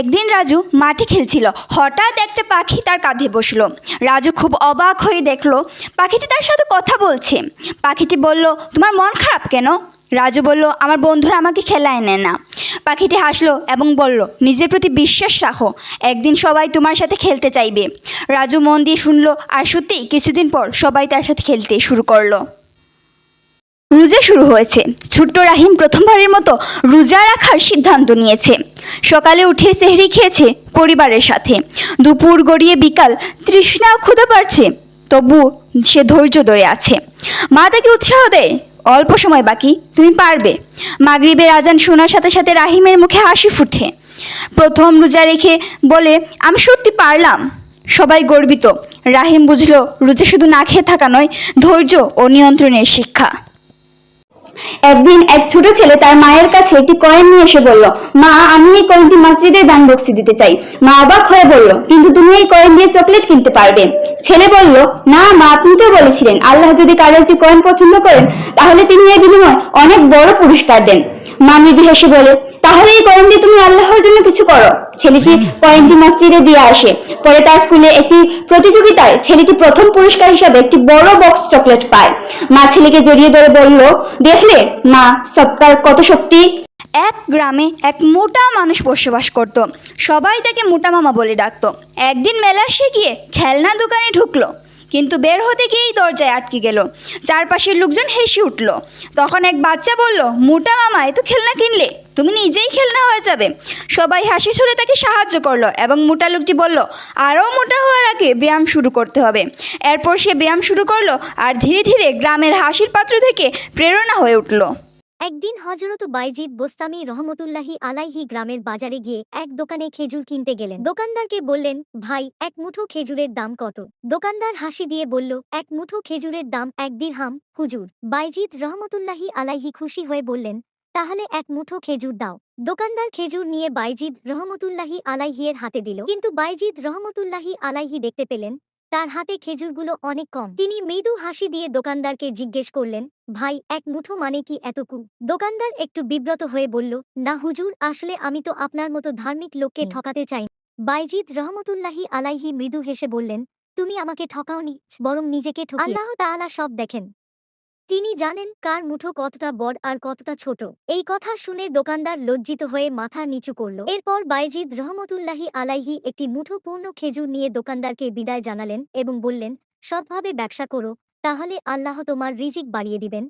একদিন রাজু মাঠে খেলছিল। হঠাৎ একটা পাখি তার কাঁধে বসল। রাজু খুব অবাক হয়ে দেখল, পাখিটি তার সাথে কথা বলছে। পাখিটি বলল, তোমার মন খারাপ কেন? রাজু বলল, আমার বন্ধুরা আমাকে খেলায় নেয় না। পাখিটি হাসলো এবং বলল, নিজের প্রতি বিশ্বাস রাখো, একদিন সবাই তোমার সাথে খেলতে চাইবে। রাজু মন দিয়ে শুনলো আর সত্যি কিছুদিন পর সবাই তার সাথে খেলতে শুরু করল। রোজা শুরু হয়েছে। ছোট্ট রাহিম প্রথমবারের মতো রোজা রাখার সিদ্ধান্ত নিয়েছে। সকালে উঠে সেহরি খেয়েছে পরিবারের সাথে। দুপুর গড়িয়ে বিকাল তৃষ্ণা ক্ষুধা পারছে তবু সে ধৈর্য ধরে আছে। মা তাকে উৎসাহ দেয়, অল্প সময় বাকি, তুমি পারবে। মাগরিবের আজান শোনার সাথে সাথে রাহিমের মুখে হাসি ফুটে। প্রথম রোজা রেখে বলে, আমি সত্যি পারলাম। সবাই গর্বিত। রাহিম বুঝলো, রোজা শুধু না খেয়ে থাকা নয়, ধৈর্য ও নিয়ন্ত্রণের শিক্ষা। একদিন এক ছোট ছেলে তার মায়ের কাছে একটি কয়েন নিয়ে এসে বলল, মা, আমি এই কয়েনটি মসজিদে দান বক্সি দিতে চাই। মা অবাক হয়ে বলল, কিন্তু তুমি এই কয়েন দিয়ে চকলেট কিনতে পারবে। ছেলে বলল, না মা, আপনি তো বলেছিলেন, আল্লাহ যদি কারও একটি কয়েন পছন্দ করেন, তাহলে তিনি এর বিনিময়ে অনেক বড় পুরস্কার দেন। মা মৃদু হেসে বলে, তাহলে এই কয়েন দিয়ে তুমি আল্লাহর জন্য কিছু করো? ছেলেটি কয়েনটি মসজিদে দিয়ে আসে। পরে তার স্কুলে একটি প্রতিযোগিতায় ছেলেটি প্রথম পুরস্কার হিসাবে একটি বড় বক্স চকলেট পায়। মা ছেলেকে জড়িয়ে ধরে বলল, দেখলে? মা সবকার কত শক্তি? এক গ্রামে এক মোটা মানুষ বসবাস করত। সবাই তাকে মোটা মামা বলে ডাকত। একদিন মেলা সে গিয়ে খেলনা দোকানে ঢুকলো। কিন্তু বের হতে গিয়েই দরজায় আটকে গেল। চারপাশের লোকজন হেসে উঠল। তখন এক বাচ্চা বলল, মোটা মামা, এ তো খেলনা কিনলে। তুমি নিজেই খেলনা হয়ে যাবে। সবাই হাসি ছুড়ে তাকে সাহায্য করল এবং মোটা লোকটি বলল আরও মোটা হওয়ার আগে ব্যায়াম শুরু করতে হবে। এরপর সে ব্যায়াম শুরু করল আর ধীরে ধীরে গ্রামের হাসির পাত্র থেকে প্রেরণা হয়ে উঠল। একদিন হজরত বাইজিদ বোস্তামি রহমতুল্লাহি আলাইহি গ্রামের বাজারে গিয়ে এক দোকানে খেজুর কিনতে গেলেন। দোকানদারকে বললেন, ভাই, এক মুঠো খেজুরের দাম কত? দোকানদার হাসি দিয়ে বলল, এক মুঠো খেজুরের দাম এক দিরহাম, হুজুর। বাইজিদ রহমতুল্লাহি আলাইহি খুশি হয়ে বললেন, তাহলে এক মুঠো খেজুর দাও। দোকানদার খেজুর নিয়ে বাইজিদ রহমতুল্লাহি আলাইহিয়ের হাতে দিল। কিন্তু বাইজিদ রহমতুল্লাহি আলাইহি দেখতে পেলেন তার হাতে খেজুরগুলো অনেক কম। তিনি মৃদু হাসি দিয়ে দোকানদারকে জিজ্ঞেস করলেন ভাই এক মুঠো মানে কি এতকু দোকানদার একটু বিব্রত হয়ে বলল না হুজুর আসলে আমি তো আপনার মতো ধার্মিক লোককে ঠকাতে চাই বাইজিদ রহমতুল্লাহি আলাইহি মৃদু হেসে বললেন তুমি আমাকে ঠকাওনি বরং নিজেকে ঠকি আল্লাহ তাআলা সব দেখেন। তিনি জানেন কার মুঠো কতটা বড় আর কতটা ছোট। এই কথা শুনে দোকানদার লজ্জিত হয়ে মাথা নিচু করল। এরপর বাইজিদ রহমতুল্লাহি আলাইহি একটি মুঠো পূর্ণ খেজুর নিয়ে দোকানদারকে বিদায় জানালেন এবং বললেন, সৎভাবে ব্যবসা করো, তাহলে আল্লাহ তোমার রিজিক বাড়িয়ে দিবেন।